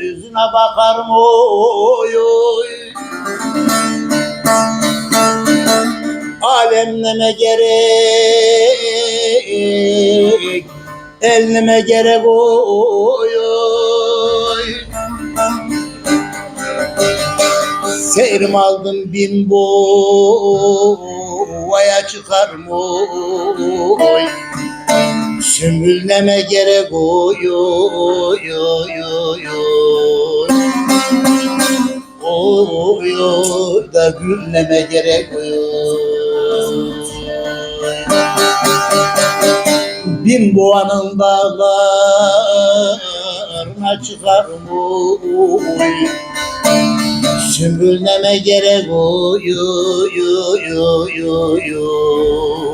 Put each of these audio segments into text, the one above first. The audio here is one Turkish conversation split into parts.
Yüzüne bakar mı? Oy Alemleme gerek Elime gerek oy oy. Seyrim aldım bin boğaya çıkar mı? Oy Sümbülneme gerek oy oy oy oy oy da gülneme gerek oy Bin boğanın dağlarına çıkar oy Sümbülneme gerek oy oy oy oy oy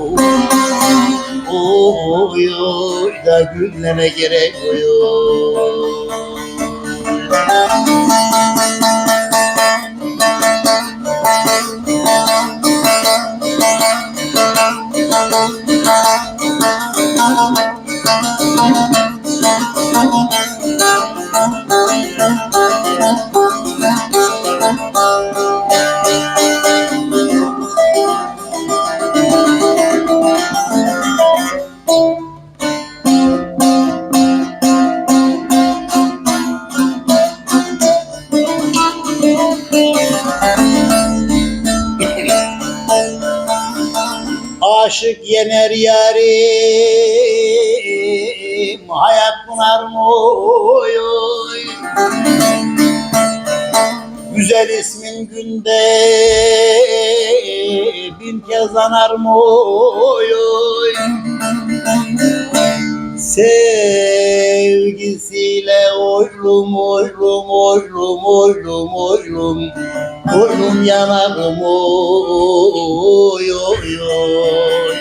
oy Oy oy da gülmeme gerek oy oy. Aşık yener yarim Hayat bunar mı? Güzel ismin günde Bin kez anar mı? Oy Sevgisiyle oylum oylum oylum oylum oylum Oylum yanarım oy oy oy.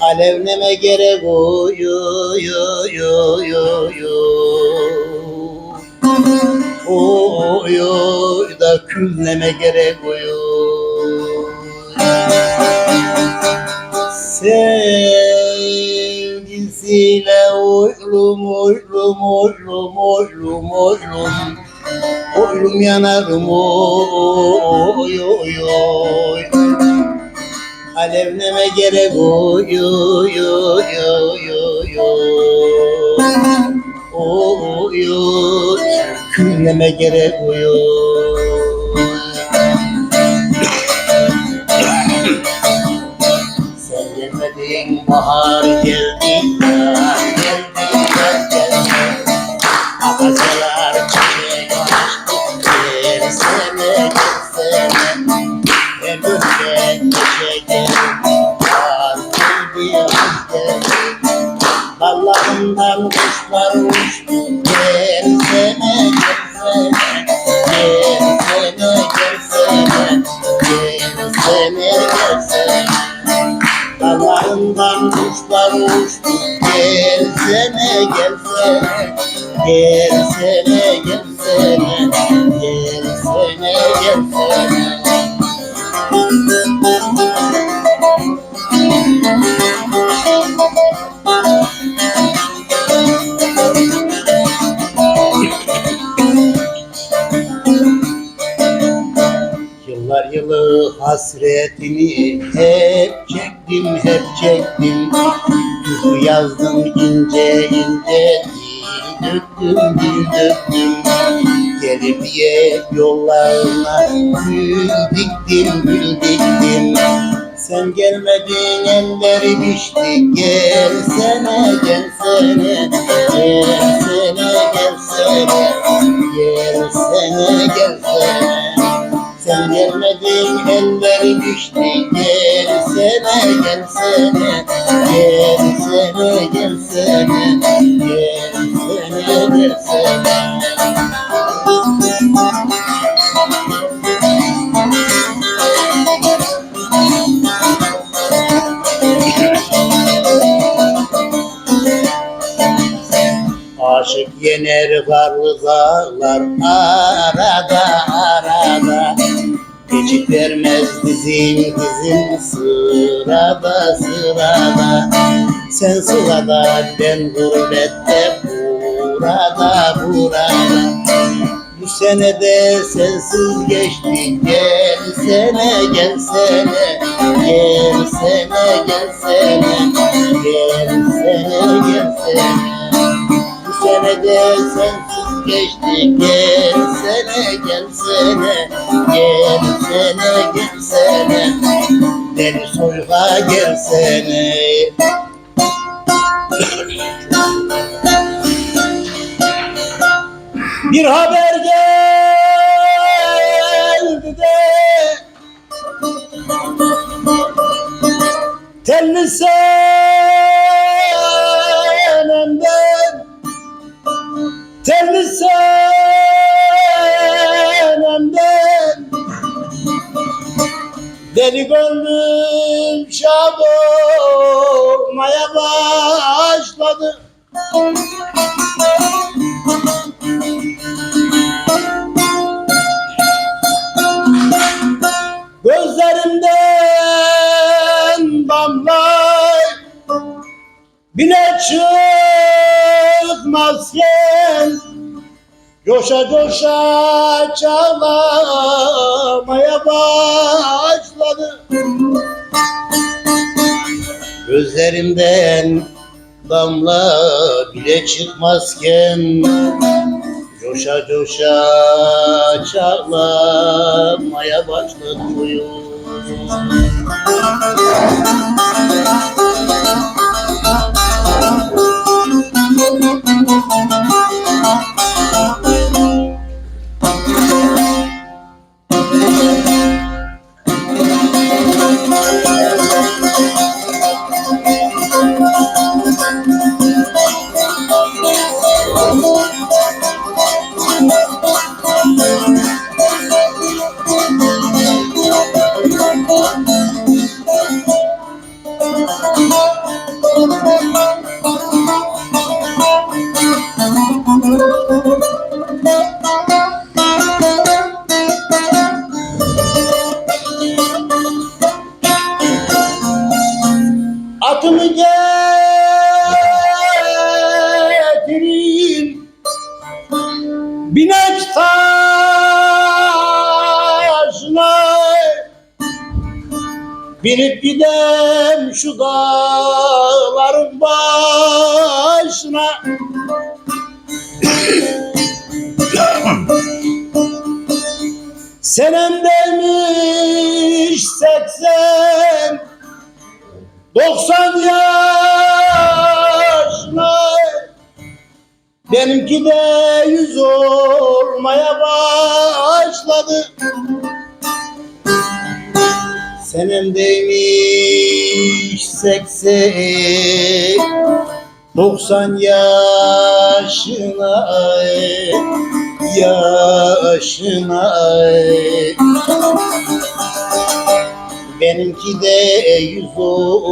Alevleme gerek oy oy oy oy oy oy. Oy da külleme gerek oy oy Sevgisiyle oylum oylum oylum oylum oylum Oylum yanarım oy oy oy. Alevleme gerek oy oy oy oy oy. Oy oy. Külleme gerek oy oy. Sen gelmedin bahar Dallarından kuşlar uçtu gelsene gelsene Gelsene gelsene gelsene gelsene Dallarından kuşlar uçtu Gelsene gelsene Gelsene gelsene Gelsene gelsene hasretini hep çektim hep çektim. Türkü yazdım ince ince dil döktüm dil döktüm. Gelip ye yollarına gül diktim gül diktim. Sen gelmedin elleri biçti Gelsene gelsene Gelsene gelsene Gelsene gelsene sen elleri düştü Gelsene gelsene Gelsene gelsene Gelsene gelsene. Aşık yener karlı dağlar arada arada Geçit vermez dizin dizin sırada sırada Sen sırada ben gurbette burada burada Bu senede sensiz geçtik gelsene gelsene Gelsene gelsene gelsene gelsene Bu senede sensiz geçtik gelsene gelsene Gelsene gelsene Beni soyga gelsene Bir haber geldi de. Telli senemden Coşa coşa çağlamaya başladı. Gözlerimden damla bile çıkmazken Coşa coşa çağlamaya başladı. uyum Binip gidem şu dağların başına. Senem demiş seksen Doksan yaşına. Benimki de yüz olmaya başladı Senemdeymiş seksen Doksan yaşına Yaşına Benimki de yüz olmaya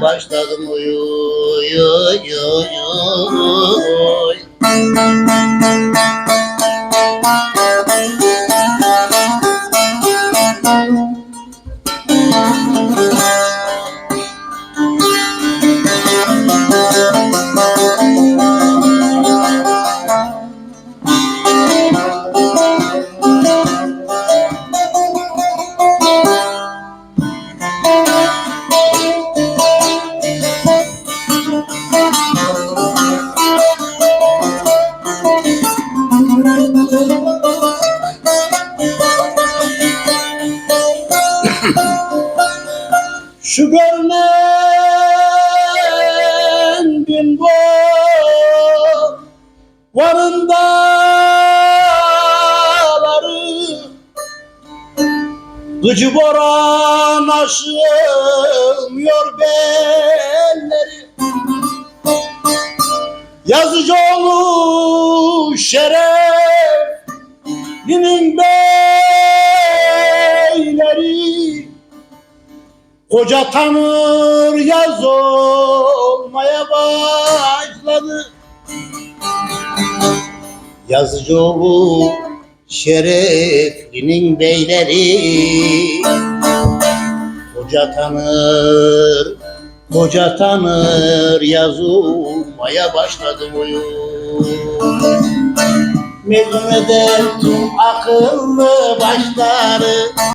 başladım oy oy oy. Şu görünen bin bu Varın dağları Gıcı boran aşılmıyor belleri. Yazıcı olur şereflinin beyleri Koca tanır yaz olmaya başladı. Yazıcı oğlu Şereflinin beyleri. Koca tanır, koca tanır yazılmaya başladı oyun. Mezun eder tüm akıllı başları